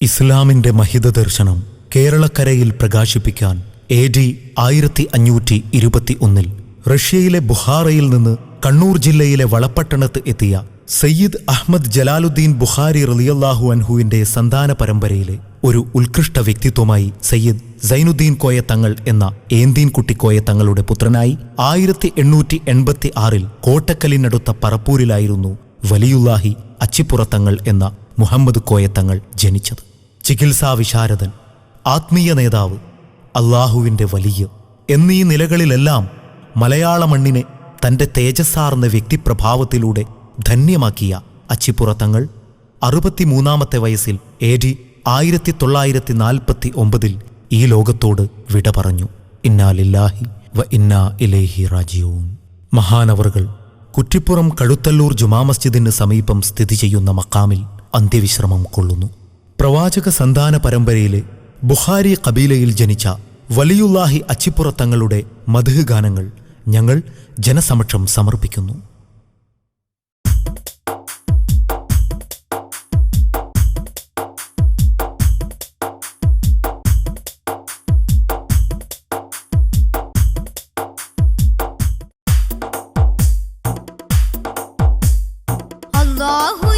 ഇസ്ലാമിന്റെ മഹിത ദർശനം കേരളക്കരയിൽ പ്രകാശിപ്പിക്കാൻ എ ഡി ആയിരത്തി അഞ്ഞൂറ്റി ഇരുപത്തി ഒന്നിൽ റഷ്യയിലെ ബുഹാറയിൽ നിന്ന് കണ്ണൂർ ജില്ലയിലെ വളപ്പട്ടണത്ത് എത്തിയ സയ്യിദ് അഹമ്മദ് ജലാലുദ്ദീൻ ബുഹാരി റലിയല്ലാഹു അൻഹുവിന്റെ സന്താന പരമ്പരയിലെ ഒരു ഉത്കൃഷ്ട വ്യക്തിത്വമായി സയ്യിദ് സൈനുദ്ദീൻ കോയ തങ്ങൾ എന്ന ഏന്തീൻ കുട്ടി കോയ തങ്ങളുടെ പുത്രനായി ആയിരത്തി എണ്ണൂറ്റി എൺപത്തി ആറിൽ കോട്ടക്കലിനടുത്ത പറപ്പൂരിലായിരുന്നു വലിയുല്ലാഹി അച്ചിപ്പുറത്തങ്ങൾ എന്ന മുഹമ്മദ് കോയത്തങ്ങൾ ജനിച്ചത്. ചികിത്സാ വിശാരദൻ ആത്മീയ നേതാവ് അള്ളാഹുവിന്റെ വലിയ എന്നീ നിലകളിലെല്ലാം മലയാള മണ്ണിനെ തന്റെ തേജസ്സാർന്ന വ്യക്തിപ്രഭാവത്തിലൂടെ ധന്യമാക്കിയ അച്ചിപ്പുറത്തങ്ങൾ അറുപത്തിമൂന്നാമത്തെ വയസ്സിൽ എ ഡി ആയിരത്തി തൊള്ളായിരത്തി നാൽപ്പത്തി ഒമ്പതിൽ ഈ ലോകത്തോട് വിട പറഞ്ഞു. ഇന്നാലില്ലാഹി വ ഇന്നാ ഇലേഹി റാജിയൂൻ മഹാനവറുകൾ കുറ്റിപ്പുറം കഴുത്തല്ലൂർ ജുമാ മസ്ജിദിന് സമീപം സ്ഥിതി ചെയ്യുന്ന മക്കാമിൽ അന്ത്യവിശ്രമം കൊള്ളുന്നു. പ്രവാചക സന്താന പരമ്പരയിലെ ബുഹാരി കബീലയിൽ ജനിച്ച വലിയുല്ലാഹി അച്ചിപ്പുറത്തങ്ങളുടെ മധുഹ് ഗാനങ്ങൾ ഞങ്ങൾ ജനസമക്ഷം സമർപ്പിക്കുന്നു. അള്ളാഹു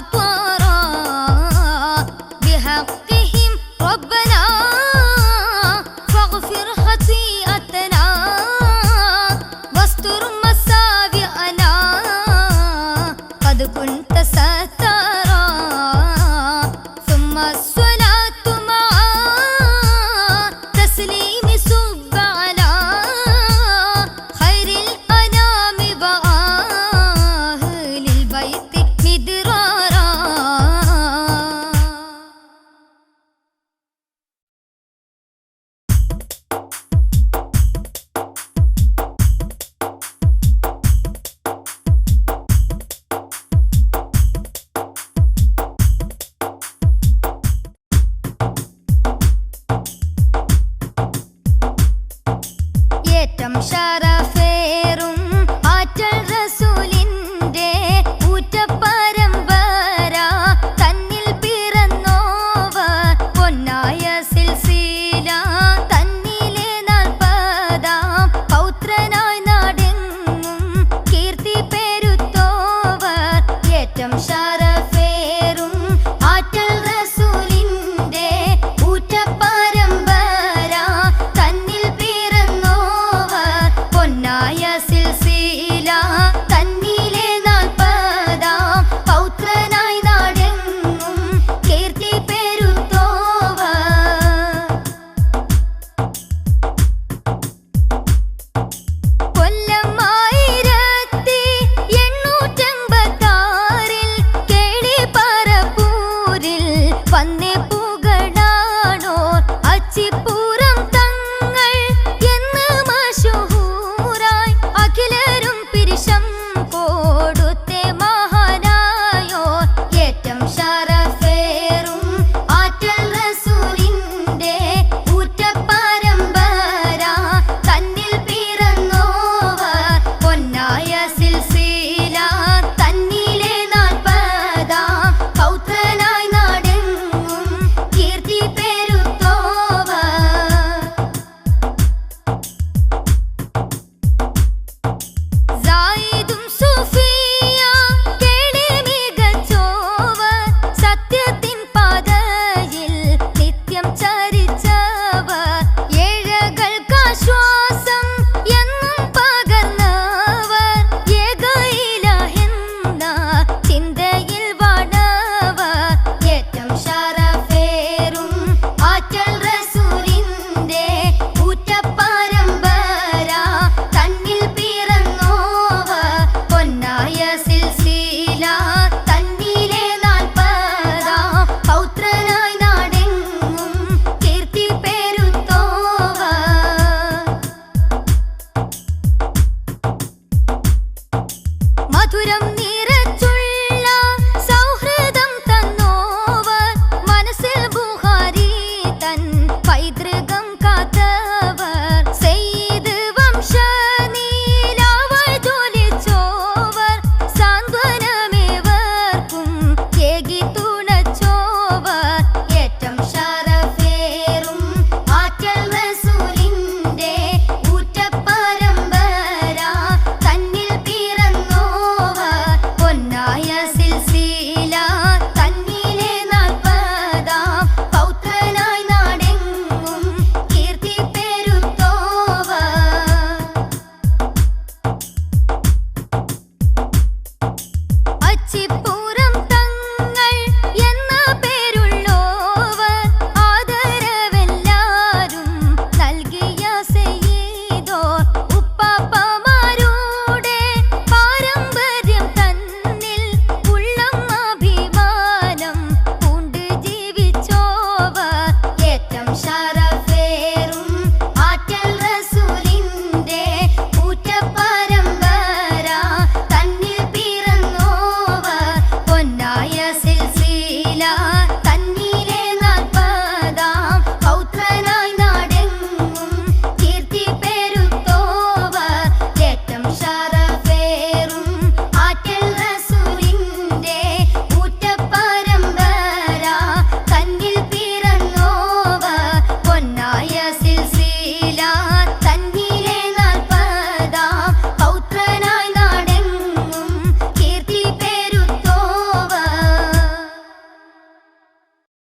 toi. ಸಂಸಾರ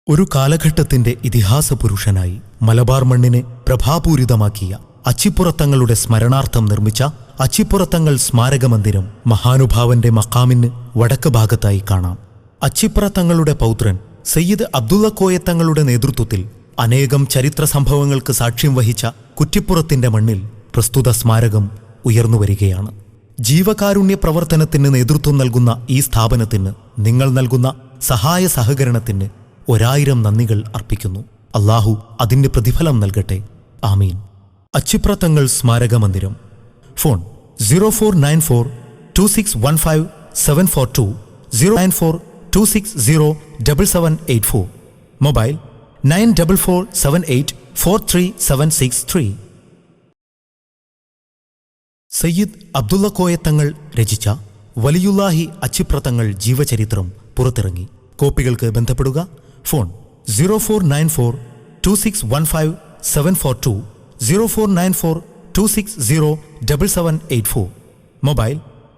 ഒരു കാലഘട്ടത്തിന്റെ ഇതിഹാസ പുരുഷനായി മലബാർ മണ്ണിനെ പ്രഭാപൂരിതമാക്കിയ അച്ചിപ്പുറത്തങ്ങളുടെ സ്മരണാർത്ഥം നിർമ്മിച്ച അച്ചിപ്പുറത്തങ്ങൾ സ്മാരകമന്ദിരം മഹാനുഭാവന്റെ മക്കാമിന് വടക്ക് ഭാഗത്തായി കാണാം. അച്ചിപ്പുറത്തങ്ങളുടെ പൗത്രൻ സയ്യിദ് അബ്ദുള്ള കോയത്തങ്ങളുടെ നേതൃത്വത്തിൽ അനേകം ചരിത്ര സംഭവങ്ങൾക്ക് സാക്ഷ്യം വഹിച്ച കുറ്റിപ്പുറത്തിന്റെ മണ്ണിൽ പ്രസ്തുത സ്മാരകം ഉയർന്നുവരികയാണ് ജീവകാരുണ്യ പ്രവർത്തനത്തിന് നേതൃത്വം നൽകുന്ന ഈ സ്ഥാപനത്തിന് നിങ്ങൾ നൽകുന്ന സഹായ സഹകരണത്തിന് ഒരായിരം നന്ദികൾ അർപ്പിക്കുന്നു. അള്ളാഹു അതിന്റെ പ്രതിഫലം നൽകട്ടെ. ആമീൻ. അച്ചിപ്രത്തങ്ങൾ സ്മാരക മന്ദിരം. Phone zero four nine four two six one five seven four two zero nine four two six zero double seven eight four. Mobile nine double four seven eight four three seven six three. Sayyid Abdulla Koyathangal രചിച്ച വലിയുല്ലാഹി അച്ചിപ്രതങ്ങൾ ജീവചരിത്രം പുറത്തിറങ്ങി. കോപ്പികൾക്ക് ബന്ധപ്പെടുക phone zero four nine four two six one five seven four two zero four nine four two six zero double seven eight four mobile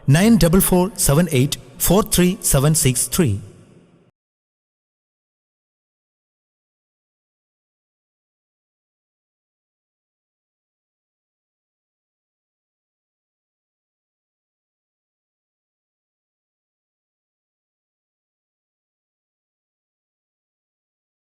nine double four seven eight four three seven six three